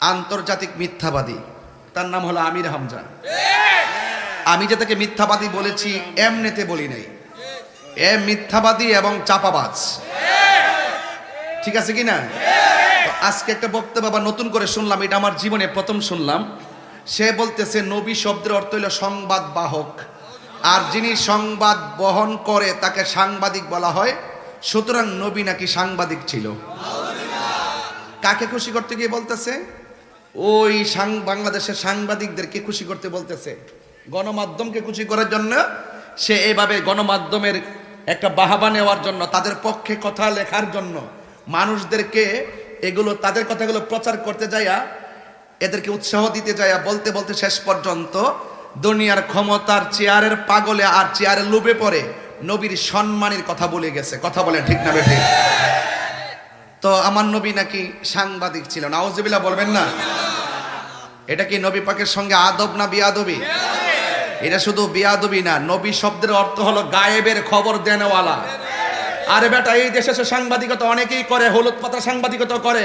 আন্তর্জাতিক মিথ্যাবাদী। তার নাম হলো আমির হামজা। আমি যে তাকে মিথ্যাবাদী বলেছি এমনিতে বলি নাই। এ মিথ্যাবাদী এবং চাপাবাজ। ঠিক। আছে কি না আজকে একটা বক্তব্য আবার নতুন করে শুনলাম এটা আমার জীবনে প্রথম শুনলাম। সে বলতেছে নবী শব্দের অর্থ হলো সংবাদ বাহক। আর যিনি সংবাদ বহন করে তাকে সাংবাদিক বলা হয়। সুতরাং নবী নাকি সাংবাদিক ছিল। কাকে খুশি করতে গিয়ে বলতেছে? ওই সাং- বাংলাদেশের সাংবাদিকদেরকে খুশি করতে বলতেছে। গণমাধ্যমকে খুশি করার জন্য সে এভাবে গণমাধ্যমের একটা বাহাবা নেওয়ার জন্য, তাদের পক্ষে কথা লেখার জন্য মানুষদেরকে এগুলো তাদের কথাগুলো প্রচার করতে যাইয়া, এদেরকে উৎসাহ দিতে যাইয়া বলতে বলতে শেষ পর্যন্ত দুনিয়ার ক্ষমতার চেয়ারের পাগলে আর চেয়ারে লুবে পড়ে নবীর সম্মানের কথা বলে গেছে। কথা বলেন ঠিক না বেঠিক? তো আমার নবী নাকি সাংবাদিক ছিল নাউজুবিল্লাহ বলবেন না? এটা কি নবী পাকের সঙ্গে আদব না বিয়াদবি? এটা শুধু বিয়াদবি না, নবী শব্দের অর্থ হলো গায়েবের খবর দেনওয়ালা। আরে বেটা, এই দেশে সাংবাদিকতা অনেকেই করে, হলুদ পাতা সাংবাদিকতা করে।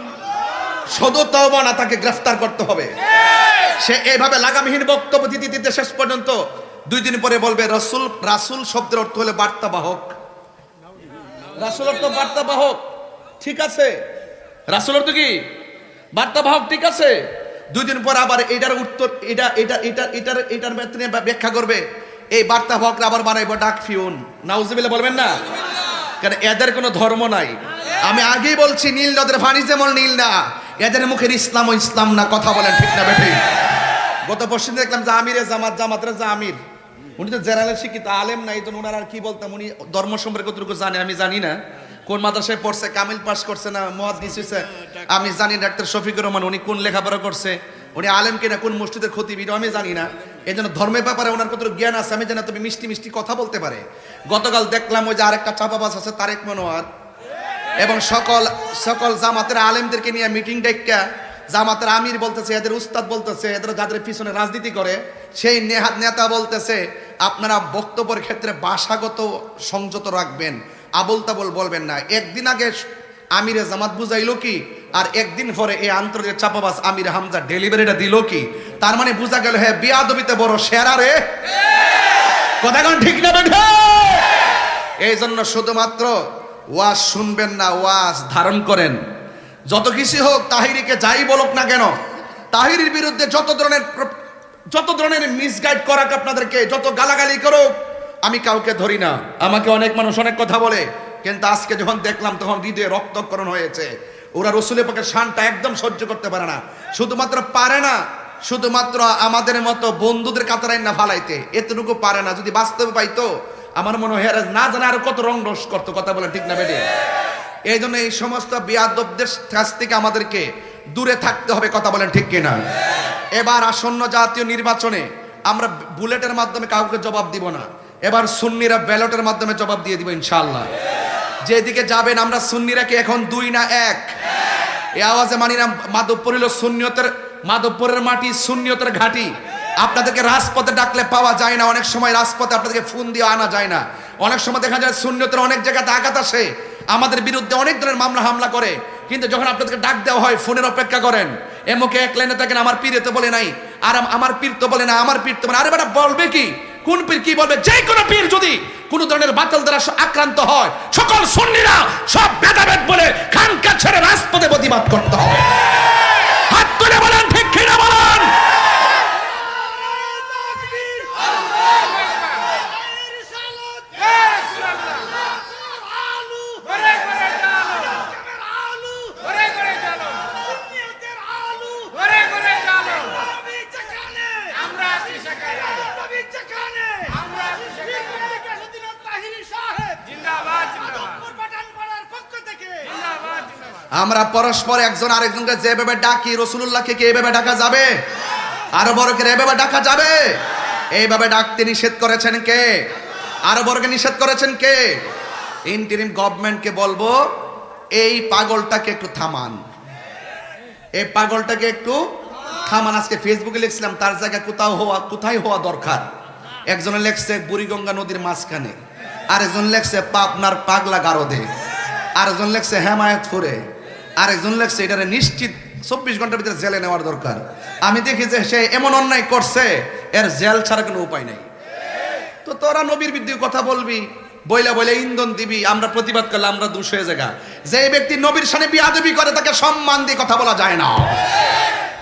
সদর তওবা না তাকে গ্রেফতার করতে হবে। সে এইভাবে লাগামহীন বক্তব্য দিতে দিতে শেষ পর্যন্ত দুই দিন পরে বলবে রসুল রাসুল শব্দের অর্থ হলে বার্তাবাহক। রাসুল অর্থ বার্তাবাহক ঠিক আছে। রাসুল অর্থ কি? বার্তাবাহক ঠিক আছে। দুই দিন পর আবার এটার উত্তর এটা এটা এটা এটার এটার বেতনে ব্যাখ্যা করবে। এই বার্তাবাহকরা আবার বানাইবো ডাক ফিউন। নাউজুবিল্লাহ বলবেন না? কারণ এদের কোনো ধর্ম নাই। আমি আগেই বলছি নীল নদের পানি যেমন নীল না এদের মুখের ইসলাম ও ইসলাম না, কথা বলেন ঠিক না বেঠিক গত পরশু দেখলাম যে আমিরে জামাত, জামাতের যে আমির, উনি তো জেনারেল শিক্ষিত, আলেম নাই, তো ওনার আর কি বলতাম? উনি ধর্ম সম্পর্কে কতটুকু জানে আমি জানি না। কোন মাদ্রাসায় পড়ছে, কামিল পাস করছে না মহাদিস হয়েছে আমি জানি ডাক্তার শফিকুর রহমান উনি কোন লেখাপড়া করছে, উনি আলেম কিনা, কোন মসজিদের ক্ষতি এটাও আমি জানি না। এই জন্য ধর্মের ব্যাপারে ওনার কত জ্ঞান আছে, আমি জানি তুমি মিষ্টি মিষ্টি কথা বলতে পারে। গতকাল দেখলাম ওই যে আরেকটা চাপাবাস আছে, তারেক মনোয়ার এবং সকল সকল জামাতের আলেমদেরকে নিয়ে মিটিং ডেকা জামাতের আমির বলতেছে, এদের উস্তাদ বলতেছে, এদের যাদের পিছনে রাজনীতি করে, সেই নেহা- নেতা বলতেছে, আপনারা বক্তব্যের ক্ষেত্রে ভাষাগত সংযত রাখবেন আবল তাবল বলবেন না। একদিন আগে আমিরে জামাত বুঝাইলো কি, আর একদিন পরে এই আন্তর্জাতিক চাপাবাস আমির হামজা ডেলিভারিটা দিল কি? তার মানে বোঝা গেল হ্যাঁ বিয়াদবিতে বড় সেরা রে। কথা ঠিক না এই জন্য শুধুমাত্র ওয়াজ শুনবেন না, ওয়াজ ধারণ করেন। যত কিছু হোক, তাহিরিকে যাই বলুক না কেন, তাহিরির বিরুদ্ধে যত ধরনের যত ধরনের মিসগাইড করাক আপনাদেরকে, যত গালাগালি করুক, আমি কাউকে ধরি না। আমাকে অনেক মানুষ অনেক কথা বলে, কিন্তু আজকে যখন দেখলাম, তখন হৃদয়ে রক্তকরণ হয়েছে। ওরা রসুলের পক্ষে শানটা একদম সহ্য করতে পারে না। শুধুমাত্র পারে না, শুধুমাত্র আমাদের মতো বন্ধুদের কাতারাই না ফালাইতে। এতটুকু পারে না, যদি বাস্তবে পাইতো আমার মনে হয় না জানা আরও কত রং রস করতো, কথা বলে ঠিক না বেটে? এই জন্য এই সমস্ত বিয়াদবদের কাছ থেকে আমাদেরকে দূরে থাকতে হবে, কথা বলেন ঠিক কিনা? এবার আসন্ন জাতীয় নির্বাচনে আমরা বুলেটের মাধ্যমে কাউকে জবাব দিব না। এবার সুন্নিরা ব্যালটের মাধ্যমে জবাব দিয়ে দিব ইনশাআল্লাহ। যেদিকে যাবেন, আমরা সুন্নিরা কি এখন দুই না এক? এই আওয়াজে মানি না মাধবপুর হলো শূন্যতের মাধবপুরের মাটি শূন্যতের ঘাটি। আপনাদেরকে রাজপথে ডাকলে পাওয়া যায় না, অনেক সময় রাজপথে আপনাদেরকে ফোন দিয়ে আনা যায় না। অনেক সময় দেখা যায় শূন্যতের অনেক জায়গাতে আঘাত আসে, আমাদের বিরুদ্ধে অনেক ধরনের মামলা হামলা করে, কিন্তু যখন আপনাদেরকে ডাক দেওয়া হয়, ফোনের অপেক্ষা করেন এমকে এক লাইনে থাকেন, আমার পীর তো বলে নাই, আর আমার পীর তো বলে না, আমার পীর তো বলে আরে বেটা, বলবে কি? কোন পীর কি বলবে? যে কোনো পীর যদি কোন ধরনের বাতিল দ্বারা আক্রান্ত হয়, সকল সুন্নিরা সব ভেদাভেদ বলে খানকা ছেড়ে রাজপথে প্রতিবাদ করতে হবে। হাত তুলে বলেন, ঠিক কিনা বলেন? আমরা পরস্পর একজন আরেকজনকে যেভাবে ডাকি রসুল্লাহকে কি এইভাবে ডাকা যাবে? আরও বড়কে এভাবে ডাকা যাবে? এইভাবে ডাকতে নিষেধ করেছেন কে? আরও বড়কে নিষেধ করেছেন কে? ইন্টারিম গভর্নমেন্টকে বলব, এই পাগলটাকে একটু থামান। এই পাগলটাকে একটু থামান। আজকে ফেসবুকে লিখছিলাম, তার জায়গায় কোথাও হওয়া, কোথায় হওয়া দরকার? একজনে লেখছে, বুড়িগঙ্গা নদীর মাঝখানে। আরেকজন লেখছে, পাবনার পাগলা গারদে। আরেকজন লেখছে, হেমায়তপুরে। আরেকজন লেখছে, এটারে নিশ্চিত চব্বিশ ঘণ্টার ভিতরে জেলে নেওয়ার দরকার। আমি দেখি যে সে এমন অন্যায় করছে, এর জেল ছাড়া কোনো উপায় নাই। তো তোরা নবীর বিদ্যুৎ কথা বলবি, বইলা বইলে ইন্ধন দিবি, আমরা প্রতিবাদ করলে আমরা দুষ হয়ে জায়গা যে ব্যক্তি নবীর সামনে বিয়াদবি করে, তাকে সম্মান দিয়ে কথা বলা যায় না।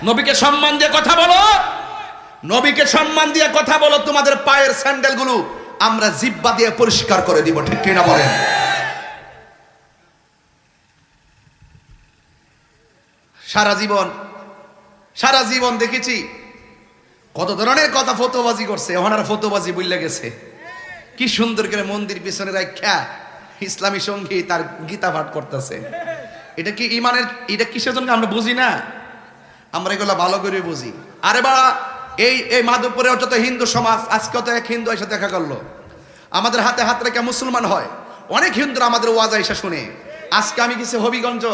নবীকে সম্মান দিয়ে কথা বলো। নবীকে সম্মান দিয়ে কথা বলো, তোমাদের পায়ের স্যান্ডেলগুলো আমরা জিব্বা দিয়ে পরিষ্কার করে দিব, ঠিক কিনা বলেন? সারা জীবন সারা জীবন দেখেছি কত ধরনের কথা ফতোবাজি করছে, ওনার ফতোবাজি বুঝলে গেছে। কি সুন্দর করে মন্দির পিছনে রাখা ইসলামী সংগীত আর গীতা পাঠ করতেছে। এটা কি ইমানের, এটা কিসের জন্য আমরা বুঝি না? আমরা এগুলো ভালো করে বুঝি। আরে বাড়া, এই এই মাধবপুরে যত হিন্দু সমাজ, আজকে তো এক হিন্দু এসে দেখা করল। আমাদের হাতে হাত রেখে মুসলমান হয়? অনেক হিন্দুরা আমাদের ওয়াজ এসে শুনে। আজকে আমি কিছু হবিগঞ্জ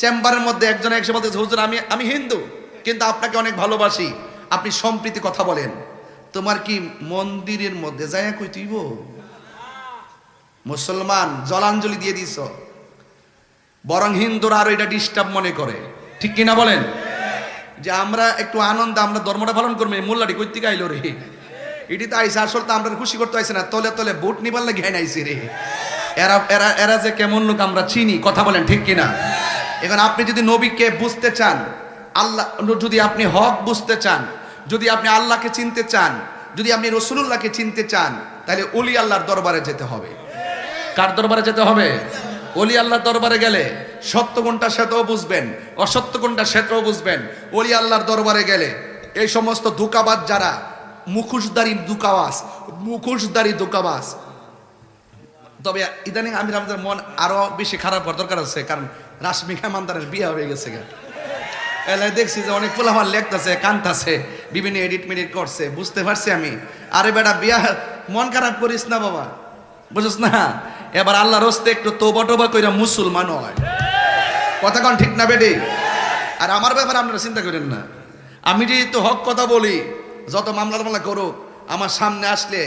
চেম্বারের মধ্যে একজন এসে বলতে হুজুর, আমি আমি হিন্দু, কিন্তু আপনাকে অনেক ভালোবাসি। আপনি সম্প্রীতি কথা বলেন। তোমার কি মন্দিরের মধ্যে যায় কই তুইব মুসলমান জলাঞ্জলি দিয়ে দিছ বরং হিন্দুরা আরও এটা ডিস্টার্ব মনে করে। ঠিক কিনা বলেন? যে আমরা একটু আনন্দ, আমরা ধর্মটা পালন করব। মোল্লাটি থেকে আইলো রে? এটি তো আইসে আসলে তো আমরা খুশি করতে আইসে না। তলে তলে বুট নিবার ঘেন আইসি রে। এরা এরা এরা যে কেমন লোক আমরা চিনি। কথা বলেন ঠিক কিনা? এখন আপনি যদি নবীকে বুঝতে চান, আল্লাহ, যদি আপনি হক বুঝতে চান, যদি আপনি আল্লাহকে চিনতে চান, যদি আপনি রসুলুল্লাহকে চিনতে চান, তাহলে অলি আল্লাহর দরবারে যেতে হবে। কার দরবারে যেতে হবে? অলি আল্লাহর দরবারে গেলে সত্য কোনটা সেটাও বুঝবেন, অসত্য কোনটা সেটাও বুঝবেন। অলি আল্লাহর দরবারে গেলে এই সমস্ত দুকাবাজ যারা মুখোশদারি দুকাবাস মুখোশদারি দুকাবাস তবে ইদানিং আমি আমাদের মন আরও বেশি খারাপ হওয়ার দরকার আছে, কারণ রাশমিকা মান্দারের বিয়ে হয়ে গেছে গা। এলাকায় দেখছি যে অনেক পোলামার লেখতেছে, কান্তাছে, বিভিন্ন এডিট মেডিট করছে, বুঝতে পারছি আমি। আরে বেটা, বিয়া মন খারাপ করিস না বাবা। বুঝছ না? এবার আল্লাহর হস্তে একটু তোবা টোবা কইরা মুসলমান হয়। কথা কন ঠিক না বেডি আর আমার ব্যাপারে আপনারা চিন্তা করেন না। আমি যেহেতু হক কথা বলি, যত মামলা মামলা করুক, আমার সামনে আসলে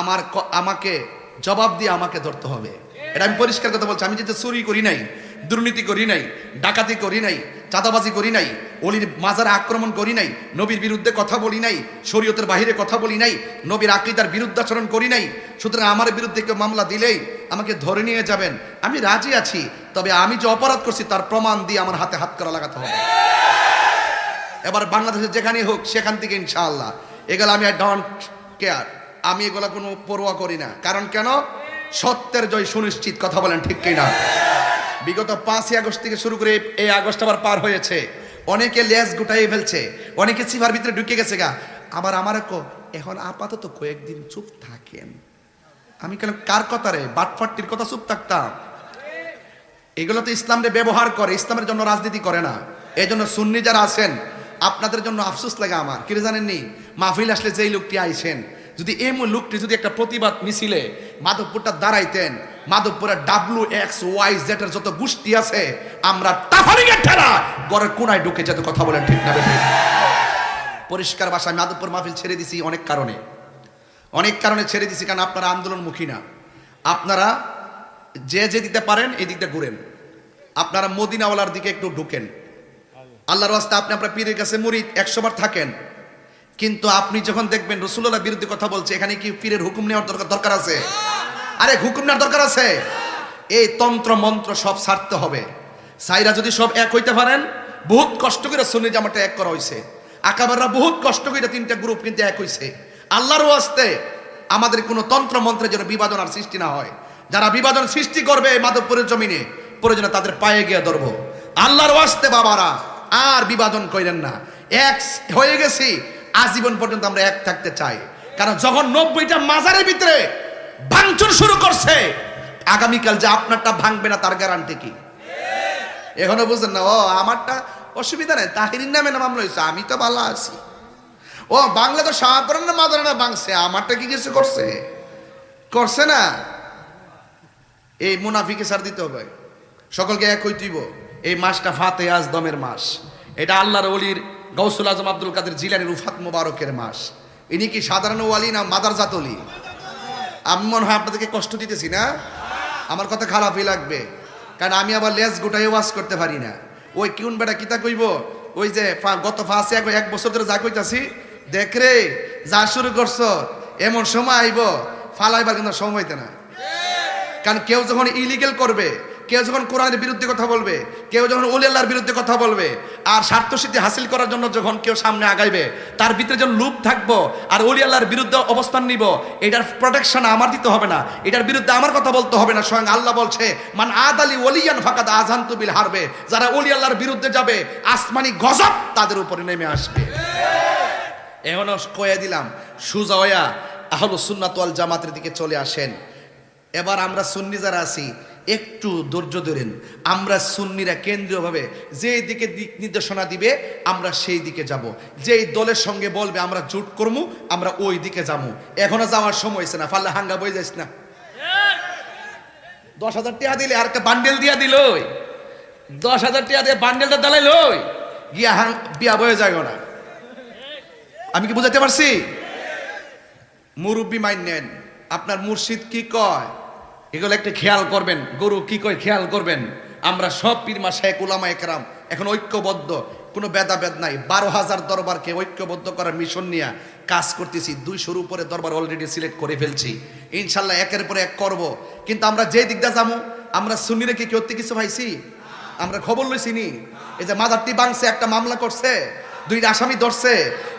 আমার আমাকে জবাব দিয়ে আমাকে ধরতে হবে। এটা আমি পরিষ্কার কথা বলছি, আমি যেহেতু চুরি করি নাই দুর্নীতি করি নাই, ডাকাতি করি নাই, চাঁদাবাজি করি নাই, অলির মাজারে আক্রমণ করি নাই, নবীর বিরুদ্ধে কথা বলি নাই, শরীয়তের বাহিরে কথা বলি নাই, নবীর আকিদার বিরুদ্ধাচরণ করি নাই, সুতরাং আমার বিরুদ্ধে কেউ মামলা দিলেই আমাকে ধরে নিয়ে যাবেন। আমি রাজি আছি, তবে আমি যে অপরাধ করছি তার প্রমাণ দিয়ে আমার হাতে হাত করা লাগাতে হবে। এবার বাংলাদেশে যেখানেই হোক, সেখান থেকে ইনশাআল্লাহ। এগুলো আমি আই ডোন্ট কেয়ার আমি এগুলো কোনো পরোয়া করি না। কারণ কেন? সত্যের জয় সুনিশ্চিত। কথা বলেন ঠিক কিনা? বিগত পাঁচই আগস্ট থেকে শুরু করে এই আগস্ট আবার পার হয়েছে। অনেকে লেজ গুটাই ফেলছে, অনেকে সিফার ভিতরে ঢুকে গেছে গা। আবার আমার এখন আপাতত কয়েকদিন চুপ থাকেন। আমি কেন, কার কথা রে? বাটফাট্টির কথা চুপ থাকতাম। এগুলো তো ইসলামরে ব্যবহার করে, ইসলামের জন্য রাজনীতি করে না। এই জন্য সুন্নি যারা আছেন, আপনাদের জন্য আফসোস লাগে আমার। কি জানেননি? মাহফিল আসলে যেই লোকটি আইছেন, যদি এই লোকটি যদি একটা প্রতিবাদ মিছিলে মাধবপুরটা দাঁড়াইতেন মাধবপুরের ডাব্লু এক্স ওয়াই জেটের যত গোষ্ঠী আছে, আমরা টাফারিংয়ের ঠেলা। গড়ের কোনায় ঢুকে যেতে কথা বলেন ঠিক না? পরিষ্কার ভাষায় মাধবপুর মাহফিল ছেড়ে দিছি অনেক কারণে। অনেক কারণে ছেড়ে দিছি কারণ আপনারা আন্দোলনমুখী না। আপনারা যে যে দিতে পারেন, এই দিকটা ঘুরেন। আপনারা মদিনাওয়ালার দিকে একটু ঢুকেন। আল্লাহর রাস্তা আপনি আপনার পীরের কাছে মুরিদ, একশো বার থাকেন। কিন্তু আপনি যখন দেখবেন রসুল্লাহ বিরুদ্ধে কথা বলছে, এখানে কি পীরের হুকুম নেওয়ার দরকার দরকার আছে? আরে হুকুম নেওয়ার দরকার আছে। এই তন্ত্র, মন্ত্র সব ছাড়তে হবে। সাইরা যদি সব এক হইতে পারেন, বহুত কষ্ট করে সুন্নি জামাটা এক করা হয়েছে আকাবাররা বহুত কষ্ট করে তিনটা গ্রুপ কিন্তু এক হইছে। আল্লাহর ওয়াস্তে আমাদের কোনো তন্ত্র মন্ত্রের জন্য বিভাজন আর সৃষ্টি না হয়। যারা বিভাজন সৃষ্টি করবে মাধবপুরের জমিনে, প্রয়োজনে তাদের পায়ে গিয়ে ধরবো। আল্লাহর ওয়াস্তে বাবারা, আর বিভাজন করেন না। এক হয়ে গেছি, আজীবন পর্যন্ত আমরা এক থাকতে চাই। কারণ যখন নব্বইটা মাজারের ভিতরে ভাঙচুর শুরু করছে। আগামীকাল যে আপনারটা ভাঙবে না, তার গ্যারান্টি কি? এখনও বুঝছেন না, ও আমারটা অসুবিধা নেই, তাহিরির নামে না মামলা আমি তো ভালো আছি। ও বাংলা তো না মাদার না বাংছে আমারটা কি কিছু করছে? করছে না? এই মুনাফিকে সার দিতে হবে। সকলকে এক হইতেইব এই মাসটা ফাতে আজ দমের মাস। এটা আল্লাহর অলির গৌসুল আজম আব্দুল কাদের জিলানির উফাত মোবারকের মাস। ইনি কি সাধারণ ওয়ালি না মাদার জাতলি আমি মনে হয় আপনাদেরকে কষ্ট দিতেছি না? আমার কথা খারাপই লাগবে। কারণ আমি আবার লেজ গোটাই ওয়াশ করতে পারি না। ওই কিউন বেটা কিতা কইব? ওই যে গত ফাঁসে এক এক বছর ধরে যা কইতাছি, দেখ রে, যা শুরু করছ, এমন সময় আইব, ফালাইবার কিন্তু সময় হইতে না। কারণ কেউ যখন ইলিগেল করবে কেউ যখন কোরআনের বিরুদ্ধে কথা বলবে, কেউ যখন আল্লাহর বিরুদ্ধে কথা বলবে, আর স্বার্থসিদ্ধি হাসিল করার জন্য যখন কেউ সামনে আগাইবে, তার ভিতরে যখন লুপ থাকব, আর আল্লাহর বিরুদ্ধে অবস্থান নিব, এটার প্রোটেকশন আমার দিতে হবে না, এটার বিরুদ্ধে আমার কথা বলতে হবে না, স্বয়ং আল্লাহ বলছে, মান আদ আলী ওলিয়ান ফাকাদ আজান্তু বিল হারবে যারা আল্লাহর বিরুদ্ধে যাবে, আসমানি গজব তাদের উপরে নেমে আসবে। এখনও কয়ে দিলাম, সুজা হইয়া আহলু সুন্নাত ওয়াল জামাতের দিকে চলে আসেন। এবার আমরা সুন্নি যারা আছি একটু ধৈর্য ধরেন। আমরা সুন্নিরা কেন্দ্রীয়ভাবে যেই দিকে দিক নির্দেশনা দিবে, আমরা সেই দিকে যাব। যেই দলের সঙ্গে বলবে, আমরা জোট করব আমরা ওই দিকে যাব এখনও যাওয়ার সময় হয়েছে না, ফাল্লা হাঙ্গা বই যাইস না। দশ হাজার টাকা দিলে আর একটা বান্ডেল দিয়া দিল দশ হাজার টাকা দিয়ে বান্ডেলটা দালাইল গিয়া হাং, বিয়া বয়ে যায় না। আমি কি বুঝাতে পারছি? মুরব্বী মাইন নেন। আপনার মুর্শিদ কি কয়? এগুলো একটা খেয়াল করবেন। গরু কি কয় খেয়াল করবেন? আমরা সব পীরমা শেখ উলামা একরাম, এখন ঐক্যবদ্ধ, কোনো ভেদাভেদ নাই। বারো হাজার দরবারকে ঐক্যবদ্ধ করার মিশন নিয়ে কাজ করতেছি। দুইশোর উপরে দরবার অলরেডি সিলেক্ট করে ফেলছি। ইনশাল্লাহ একের পরে এক করব। কিন্তু আমরা যে দিকটা যাব, আমরা সুন্নিরে কি কেউ কিছু পাইছি আমরা খবর লইছি নি? এই যে মাদারটি বাংছে একটা মামলা করছে। দুইটা আসামি ধরছে।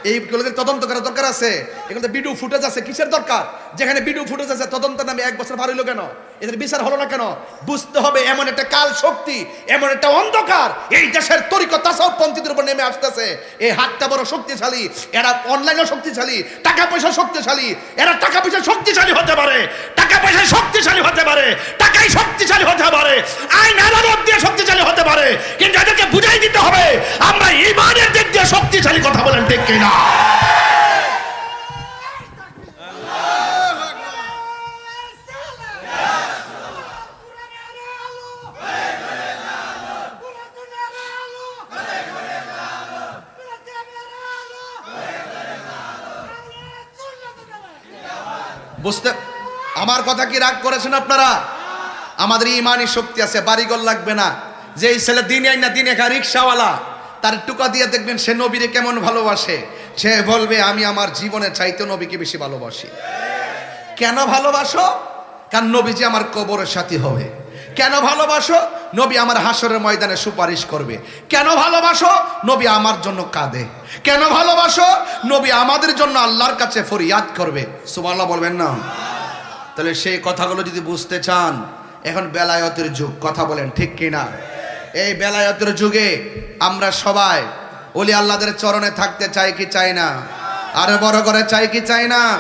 এইগুলোকে তদন্ত করার দরকার আছে। এখানে বিডু ফুটেজ আছে। কিসের দরকার? যেখানে বিডু ফুটেজ আছে তদন্ত নামে এক বছর ভালো হইল কেন? এদের বিচার হলো না কেন? বুঝতে হবে এমন একটা কাল শক্তি, এমন একটা অন্ধকার, এই দেশের তরিকত তাসাউফ পন্থীদের উপর নেমে আসতেছে। এই হাতটা বড় শক্তিশালী, এরা অনলাইনও শক্তিশালী, টাকা পয়সা শক্তিশালী, এরা টাকা পয়সা শক্তিশালী হতে পারে, টাকা পয়সা শক্তিশালী হতে পারে, টাকাই শক্তিশালী হতে পারে, আইন আদালত দিয়ে শক্তিশালী হতে পারে, কিন্তু এদেরকে বুঝাই দিতে হবে, আমরা ইমানের দিক দিয়ে শক্তিশালী কথা বলেন ঠিক কিনা? বুঝতে আমার কথা কি রাগ করেছেন আপনারা? আমাদের ইমানই শক্তি আছে, বাড়িঘর লাগবে না। যে এই ছেলে দিনে না দিনে খা রিক্সাওয়ালা, তার টুকা দিয়ে দেখবেন সে নবীরে কেমন ভালোবাসে। সে বলবে, আমি আমার জীবনে চাইতে নবীকে বেশি ভালোবাসি। কেন ভালোবাসো? কারণ নবীজি আমার কবরের সাথী হবে। কেন ভালোবাসো? নবী আমার হাসরের ময়দানে সুপারিশ করবে। কেন ভালোবাসো? নবী আমার জন্য কাঁদে। কেন ভালোবাসো? নবী আমাদের জন্য আল্লাহর কাছে ফরিয়াদ করবে। সুবহানাল্লাহ বলবেন না? তাহলে সেই কথাগুলো যদি বুঝতে চান, এখন বেলায়তের যুগ, কথা বলেন ঠিক কিনা? এই বেলায়তের যুগে আমরা সবাই ওলি আল্লাহদের চরণে থাকতে চাই কি চাই না? আরও বড় করে চাই কি চাই না?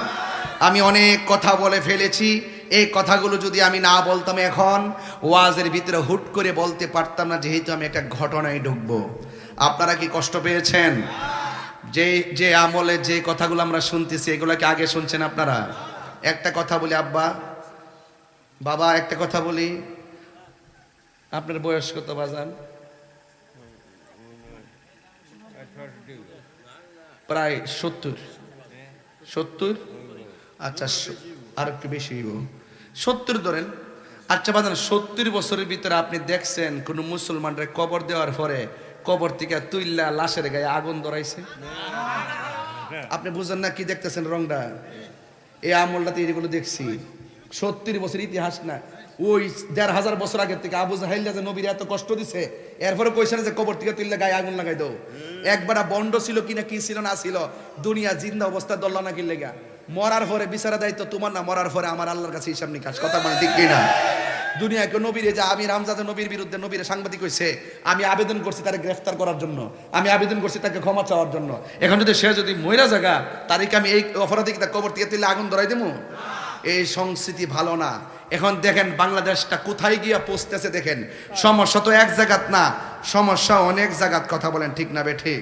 আমি অনেক কথা বলে ফেলেছি। এই কথাগুলো যদি আমি না বলতাম এখন, ওয়াজের ভিতরে হুট করে বলতে পারতাম না, যেহেতু আমি একটা ঘটনায় ঢুকবো। আপনারা কি কষ্ট পেয়েছেন? যে যে আমলে যে কথাগুলো আমরা শুনতেছি এগুলোকে আগে শুনছেন আপনারা? একটা কথা বলি, আব্বা। বাবা, একটা কথা বলি। আপনার বয়স কত, বাজান? প্রায় সত্তর। সত্তর? আচ্ছা আর একটু বেশি সত্তর ধরেন। আচ্ছা বাজান, সত্তর বছরের ভিতরে আপনি দেখছেন কোনো মুসলমানরা কবর দেওয়ার পরে কবর থেকে তুইল্লা লাশের গায়ে আগুন ধরাইছে? আপনি বুঝেন না কি দেখতেছেন রংটা? এই আমলটাতে এগুলো দেখছি। সত্তর বছর ইতিহাস না। ওই দেড় হাজার বছর আগের থেকে আবু জাহাইল যে নবীর এত কষ্ট দিছে, এরপরে কইছে না যে কবর থেকে তুললে গায়ে আগুন লাগাই দাও। একবার বন্ড ছিল কিনা কি ছিল না ছিল, দুনিয়া জিন্দা অবস্থা দল্লা না কিনলে গা মরার পরে বিচারা দায়িত্ব তোমার না, মরার পরে আমার আল্লাহর কাছে হিসাব নিকাশ। কথা মানে ঠিক কিনা? দুনিয়াকে নবীরে যে, আমি রামজাদা নবীর বিরুদ্ধে নবীর সাংবাদিক হয়েছে আমি আবেদন করছি তাকে গ্রেফতার করার জন্য, আমি আবেদন করছি তাকে ক্ষমা চাওয়ার জন্য। এখন যদি সে যদি মহিলা জায়গা তারিখে আমি এই অপরাধী তার কবর থেকে তুলে আগুন ধরাই দেবো এই সংস্কৃতি ভালো না। এখন দেখেন বাংলাদেশটা কোথায় গিয়া পৌঁছতেছে দেখেন। সমস্যা তো এক জায়গাত না, সমস্যা অনেক জায়গাত, কথা বলেন ঠিক না বেঠি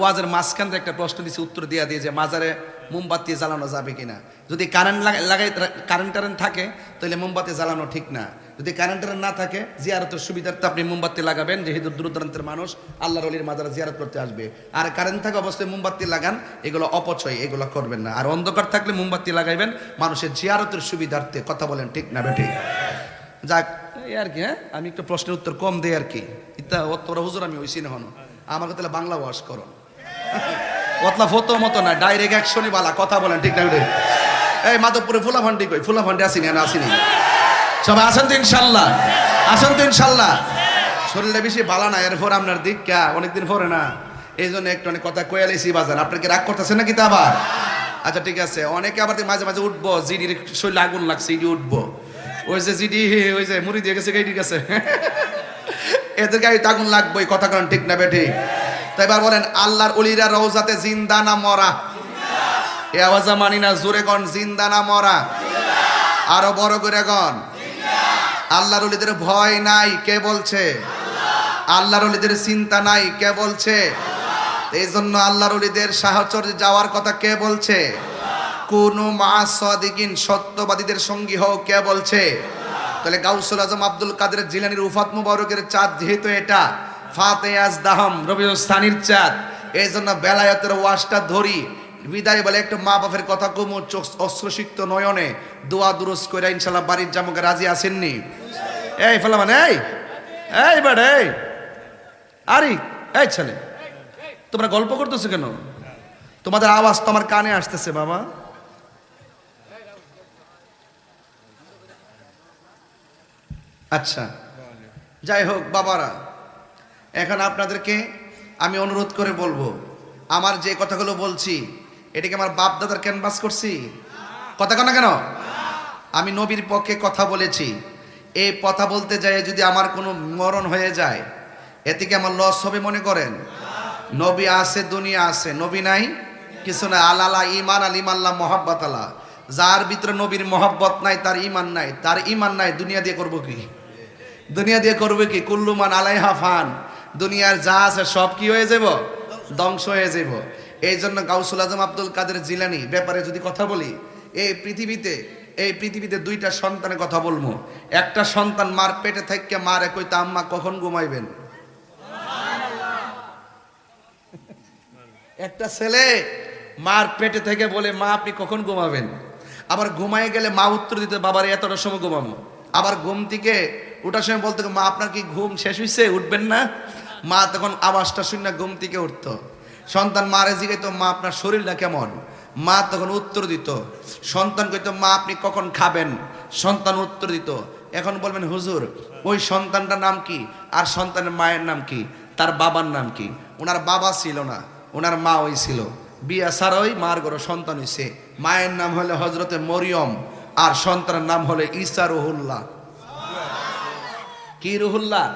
ওয়াজের মাঝখান একটা প্রশ্ন দিছি, উত্তর দিয়া দিয়ে যে মাজারে মোমবাতি জ্বালানো যাবে কিনা। যদি কারেন্ট লাগাই কারেন্ট টারেন্ট থাকে, তাহলে মোমবাতি জ্বালানো ঠিক না। যদি কারেন্ট টারেন্ট না থাকে, জিয়ারতের সুবিধার্থে আপনি মোমবাতি লাগাবেন, যেহেতু দূর দূরান্তের মানুষ আল্লাহ রলির মাজারে জিয়ারত করতে আসবে। আর কারেন্ট থাকা অবস্থায় মোমবাতি লাগান, এগুলো অপচয়, এগুলো করবেন না। আর অন্ধকার থাকলে মোমবাতি লাগাইবেন, মানুষের জিয়ারতের সুবিধার্থে। কথা বলেন ঠিক না বেঠিক যাক, এই আর কি হ্যাঁ? আমি একটু প্রশ্নের উত্তর কম দেই আর কি। ইত্যা তোরা হুজুর আমি হইছি না হনো আমাকে তাহলে বাংলা ওয়াশ করো। কতলা ফতো মতো না ডাইরেক্ট অ্যাকশনই বালা, কথা বলেন, ঠিক না এই মাধবপুরে ফুলা ফান্ডি কই? ফুলা ফান্ডি আসিনি না আসিনি। সবাই আসেন তো ইনশাল্লাহ, আসেন তো ইনশাল্লাহ। শরীরটা বেশি বালা না, এরপর আপনার দিক কা অনেকদিন পরে না। এই জন্য একটু অনেক কথা কয়ে কয়ালেছি বাজার। আপনার কি রাগ করতেছেন নাকি তা আবার? আচ্ছা ঠিক আছে। অনেকে আবার মাঝে মাঝে উঠবো, জিডির শরীরে আগুন লাগছে, ইডি উঠবো। ওই যে জিডি, ওই যে মুড়ি দিয়ে গেছে গাইডি গেছে এদের গাড়ি আগুন লাগবে কথা কারণ ঠিক না বেঠি। তাই এবার বলেন, আল্লাহর অলিরা রওজাতে জিন্দা না মরা? এ আওয়াজা মানি না, জোরে গন জিন্দা না মরা? আরও বড় করে গন আল্লাহর অলিদের ভয় নাই, কে বলছে? আল্লাহর অলিদের চিন্তা নাই, কে বলছে? এই জন্য আল্লাহর অলিদের সাহচর্যে যাওয়ার কথা কে বলছে? কোন মা সদিকিন সত্যবাদীদের সঙ্গী হও কে বলছে? তাহলে গাউসুল আজম আব্দুল কাদের জিলানির উফাত মুবারকের চাঁদ যেহেতু এটা ফাতে আজ দাহম রবি স্থানীর চাঁদ। এই জন্য বেলায়তের ওয়াশটা ধরি। বিদায় বলে একটু মা বাপের কথা কমু, চোখ অশ্রসিক্ত নয়নে দোয়া দুরুস করে ইনশাল্লাহ বাড়ির জামকে রাজি আসেননি। এই ফেলা মানে এই এই বাড় এই। আরে, এই ছেলে, তোমরা গল্প করতেছো কেন? তোমাদের আওয়াজ তো আমার কানে আসতেছে, বাবা। আচ্ছা। যাই হোক, বাবারা, এখন আপনাদেরকে আমি অনুরোধ করে বলব, আমার যে কথাগুলো বলছি, এটাকে আমার বাপ দাদার ক্যানভাস করছি? কথা কেন কেন? আমি নবীর পক্ষে কথা বলেছি। এই কথা বলতে যাই যদি আমার কোনো মরণ হয়ে যায়, এতে কি আমার লস হবে মনে করেন? নবী আছে, দুনিয়া আছে, নবী নাই, কিছু না আলালা ইমান আল ইমাল্লাহ মহাব্বত আলা যার ভিতরে নবীর মহাব্বত নাই, তার ইমান নাই, তার ইমান নাই, দুনিয়া দিয়ে করব কি? দুনিয়া দিয়ে করবে কি? কুল্লুমান আলাইহা ফান। দুনিয়ার যা আছে সব কি হয়ে যাব ধ্বংস হয়ে যাব এই জন্য গাউসুল আজম আব্দুল কাদের জিলানি ব্যাপারে যদি কথা বলি, এই পৃথিবীতে এই পৃথিবীতে দুইটা সন্তানের কথা বলব। একটা সন্তান মার পেটে থেকে মার একই তা আম্মা, কখন ঘুমাইবেন? একটা ছেলে মার পেটে থেকে বলে, মা, আপনি কখন ঘুমাবেন? আবার ঘুমায় গেলে মা উত্তর দিতে, বাবার, এতটা সময় ঘুমাবো। আবার ঘুম থেকে ওটার সময় বলতো, মা, আপনার কি ঘুম শেষ হয়েছে উঠবেন না? মা তখন আওয়াজটা শুনে ঘুম থেকে উঠতো। সন্তান মারে জিগাইতো, মা, আপনার শরীরটা কেমন? মা তখন উত্তর দিত, সন্তান কইতো, মা, আপনি কখন খাবেন? সন্তান উত্তর দিত, এখন বলবেন, হুজুর, ওই সন্তানটার নাম কি? আর সন্তানের মায়ের নাম কি? তার বাবার নাম কি? ওনার বাবা ছিল না ওনার মা ওই ছিল। বিয়া সারই মার গড় সন্তান হইছে। মায়ের নাম হলে হজরতে মরিয়ম, আর সন্তানের নাম হলে ঈসা রহুল্লাহ। কি রুহুল্লাহ?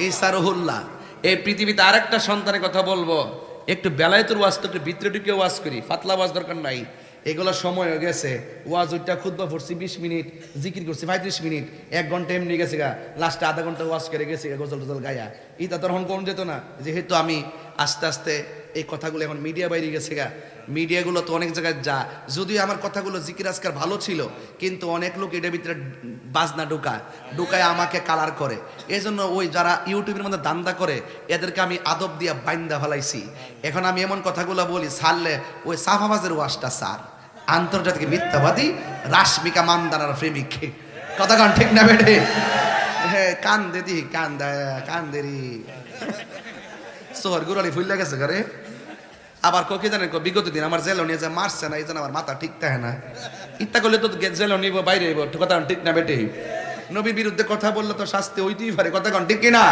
ঈসা রহুল্লাহ। এই পৃথিবীতে আরেকটা সন্তানের কথা বলব। একটু বেলায়তের ওয়াজ তো একটু ভিতরে ঢুকে ওয়াজ করি। ফাতলা ওয়াজ দরকার নাই। এগুলো সময় হয়ে গেছে। ওয়াজ ওইটা খুদ্া পড়ছি বিশ মিনিট, জিকির করছি পঁয়ত্রিশ মিনিট। এক ঘণ্টা এমনি গেছে গা। লাস্টে আধা ঘণ্টা ওয়াজ করে গেছে গজল টজল গায়া। ইটা তখন কোন যেত না। যেহেতু আমি আস্তে আস্তে এই কথাগুলো এখন মিডিয়া বাইরে গেছে গা। মিডিয়াগুলো তো অনেক জায়গায় যা। যদিও আমার কথাগুলো জিকির আজকার ভালো ছিল, কিন্তু অনেক লোক এটার ভিতরে বাজনা ঢুকায় ঢুকায় আমাকে কালার করে। এই জন্য ওই যারা ইউটিউবের মধ্যে দান্দা করে, এদেরকে আমি আদব দিয়া বাইন্দা ফেলাইছি। এখন আমি এমন কথাগুলো বলি, সারলে ওই সাফাবাজের ওয়াশটা সার। আন্তর্জাতিক মিথ্যাবাদী রাশমিকা মান্দানার প্রেমিক। কথা কান ঠিক না বেটে হ্যাঁ কান দেদি কান দেয় কান দেরি সোহর গুরালি ফুল গেছে ঘরে। আবার ককে জানেন বিগত দিন আমার জেল নিয়ে যে মারছে না, এই জন্য আমার মাথা ঠিক থাকে না। ইত্যা করলে তো জেল নিব বাইরে কথা ঠিক না বেটে? নবীর বিরুদ্ধে কথা বললে তো শাস্তি হইতেই পারে, কথা কন, ঠিক কিনা?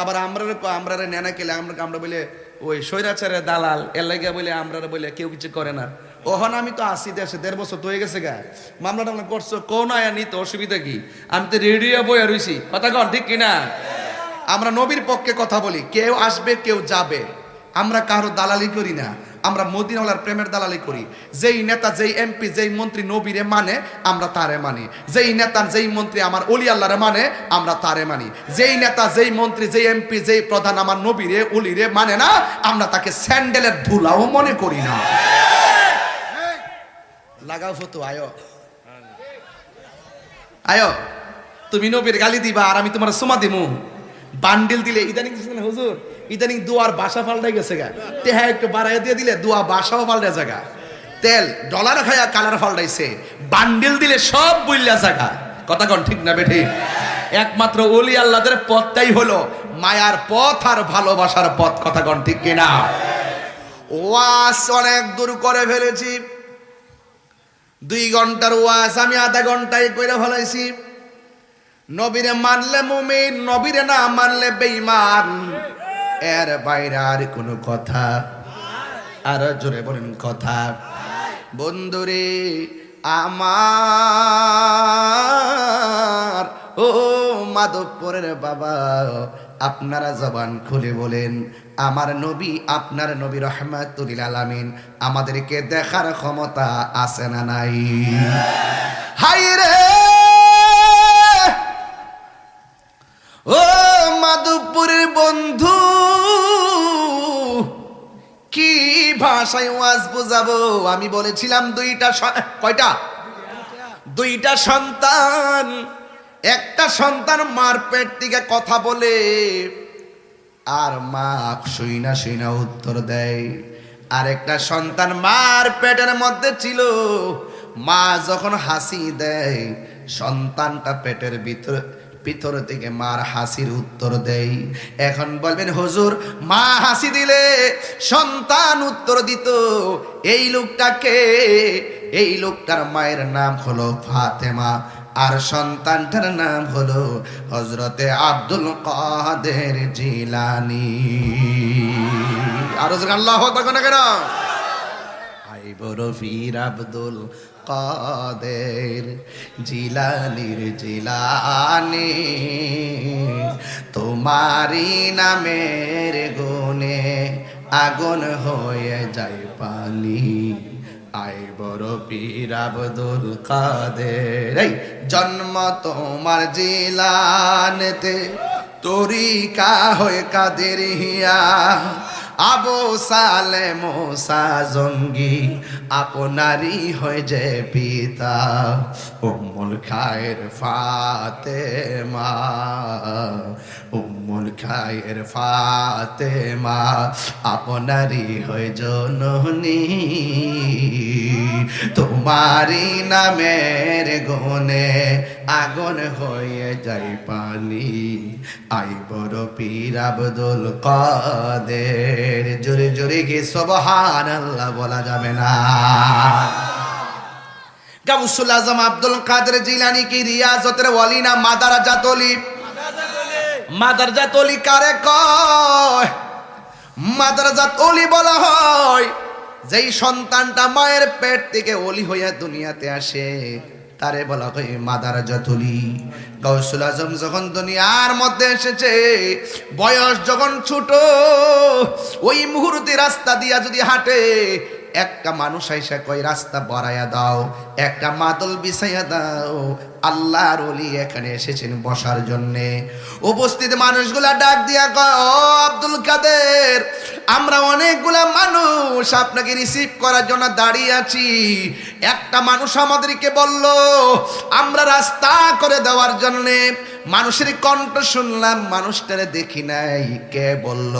আবার আমরা আমরা নেনা কেলে, আমরা আমরা বলে ওই স্বৈরাচারের দালাল, এর লাগিয়া বলে আমরা বলে কেউ কিছু করে না। ওহন আমি তো আসি দেশে, দেড় বছর তো হয়ে গেছে গা। মামলা টামলা করছ, কোন আয়া নিত অসুবিধা কি? আমি তো রেডিও বইয়া রইছি, কথা কন, ঠিক কিনা? আমরা নবীর পক্ষে কথা বলি, কেউ আসবে, কেউ যাবে। আমরা কারও দালালি করি না, আমরা মদিনাওয়ালার প্রেমের দালালি করি। যেই নেতা, যেই এমপি, যেই মন্ত্রী নবীরে মানে আমরা তারে মানি। যেই নেতা, যেই মন্ত্রী আমার অলি আল্লাহরে মানে আমরা তারে মানি। যেই নেতা, যেই মন্ত্রী, যেই এমপি, যেই প্রধান আমার নবীরে, অলিরে মানে না, আমরা তাকে স্যান্ডেলের ধুলাও মনে করি না। লাগাও ফটো আয়ো। আয়ো, তুমি নবীর গালি দিবা আর আমি তোমার সোমা দিমু। বান্ডিল দিলে, ইদানিং হুজুর? ইদানিং দুয়ার বাসা পাল্টাই গেছে গা। তেহা একটু বাড়াইয়া দিয়ে দিলে, দুয়া বাসাও পাল্টা জায়গা তেল ডলার খাইয়া কালার পাল্টাইছে বান্ডিল দিলে সব বইলা জায়গা কথা কন ঠিক না বেঠি? একমাত্র ওলি আল্লাদের পথটাই হলো মায়ার পথ আর ভালোবাসার পথ। কথা কন ঠিক কিনা? ওয়াস অনেক দূর করে ফেলেছি। দুই ঘণ্টার ওয়াজ আমি আধা ঘন্টায় করে ফেলাইছি। নবীরে মানলে মুমিন, নবীরে না মানলে বেঈমান। এর বাইরে আর কোনো কথা? আর জোরে বলেন কথা। বন্ধুরে, আমার, ও মাধবপুরের বাবা, আপনারা জবান খুলে বলেন, আমার নবী, আপনার নবী রহমাতুল আলামিন আমাদেরকে দেখার ক্ষমতা আছে না নাই? হাই বন্ধু, কি ভাষায় ওয়াজ বোঝাবো? আমি বলেছিলাম দুইটা কয়টা? দুইটা সন্তান। একটা সন্তান মার পেট থেকে কথা বলে, আর মা শুইনা শুইনা উত্তর দেয়। আর একটা সন্তান মার পেটের মধ্যে ছিল, মা যখন হাসি দেয়, সন্তানটা পেটের ভিতর ভিতর থেকে মার হাসির উত্তর দেই। এখন বলবেন, হুজুর, মা হাসি দিলে সন্তান উত্তর দিত। এই লোকটাকে, এই লোকটার মায়ের নাম হলো ফাতেমা আর সন্তানটার নাম হলো হজরতে আব্দুল কাদের জিলানি। আর আল্লাহ কেন আই বড় ফির আব্দুল কাদের জিলানির জিলানি তোমারি নামের গুনে আগুন হয়ে যায় পানি। আই বড় পীর আব্দুল কাদের জন্ম তোমার জিলানেতে। তরিকা হয়ে কাদের হিয়া আবু সালে মোসা জঙ্গি আপনারই হয় যে পিতা। উম্মুল খায়ের ফাতেমা। উম্মুল খায়ের ফাতেমা, আপনারই হয়ে জননী। তোমারি নামের গুনে আগুন হয়ে যাই পানি। আই বড় পীর আব্দুল কাদের, জোরে জোরে গে সবহান আল্লাহ বলা যাবে না? গাউসুল আজম আব্দুল কাদের জিলানি কি রিয়াজতের ওয়ালিনা মাদারা জাতলি মাদার জাতলি কারে কয়? মাদার জাত অলি বলা হয়, যেই সন্তানটা মায়ের পেট থেকে অলি হইয়া দুনিয়াতে আসে, তারে বলা হয় মাদার জাতলি গৌসুল আজম যখন দুনিয়ার মধ্যে এসেছে, বয়স যখন ছোট, ওই মুহূর্তে রাস্তা দিয়া যদি হাঁটে, একটা মানুষ আইসা কই রাস্তা বাড়াইয়া দাও, একটা মাদল বিছাইয়া দাও আল্লাহর ওলি এখানে এসেছেন বসার জন্যে। উপস্থিত মানুষগুলা ডাক দিয়া কয়, ও আব্দুল কাদের, আমরা অনেকগুলা মানুষ আপনাকে রিসিভ করার জন্য দাঁড়িয়ে আছি। একটা মানুষ আমাদেরকে বলল, আমরা রাস্তা করে দেওয়ার জন্যে মানুষের কণ্ঠ শুনলাম, মানুষটারে দেখি নাই। কে বলল?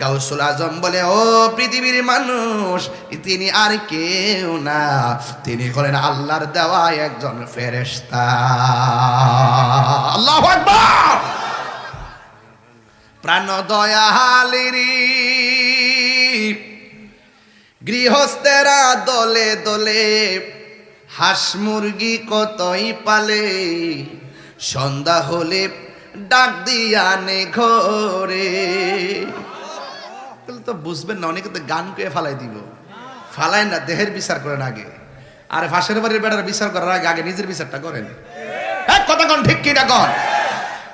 গাউসুল আজম বলে, ও পৃথিবীর মানুষ, তিনি আর কেউ না। তিনি হলেন আল্লাহর দেওয়া একজন ফেরেশতা। প্রাণ দয়ালিরি গৃহস্থেরা দলে দলে, হাঁস মুরগি কতই পালে, সন্ধ্যা হলে ডাক দিয়ানে ঘরে। তো বুঝবেন না, অনেকে তো গান করে ফালাই দিব। ফালাই না, দেহের বিচার করেন আগে। আর ফাঁসের বাড়ির বেটার বিচার করার আগে আগে নিজের বিচারটা করেন। এক কথা কন, ঠিক কিনা কন?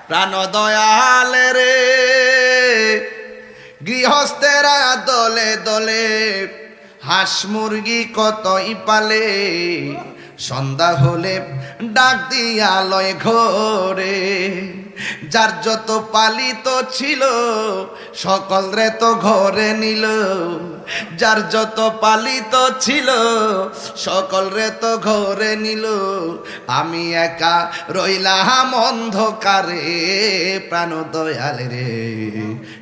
প্রাণ দয়াল রে, গৃহস্থেরা দলে দলে হাঁস মুরগি কতই পালে? সন্ধ্যা হলে ডাক দিয়া লয় ঘরে, যার যত পালিত ছিল, সকল রে তো ঘরে নিল। যার যত পালিত ছিল, সকল রে তো ঘরে নিল। আমি একা রইলাম অন্ধকারে প্রাণ দয়াল রে।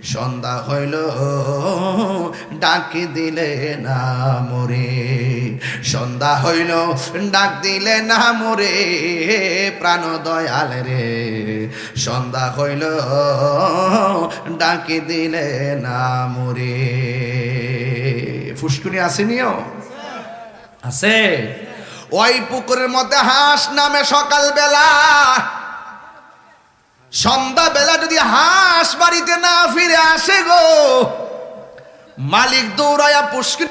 সন্ধ্যা হইল, ডাকি দিলে না মোরে। সন্ধ্যা হইল, ডাক দিলে না মোরে প্রাণ দয়াল রে। সন্ধ্যা হইল, ডাকি দিলে না মোরে। ফুসকুনি আসেনিও? আছে ওই পুকুরের মধ্যে হাঁস নামে সকাল বেলা সন্ধ্যা বেলা যদি হাঁস বাড়িতে না ফিরে আসে গো মালিক দৌড়ায়া পুষ্কির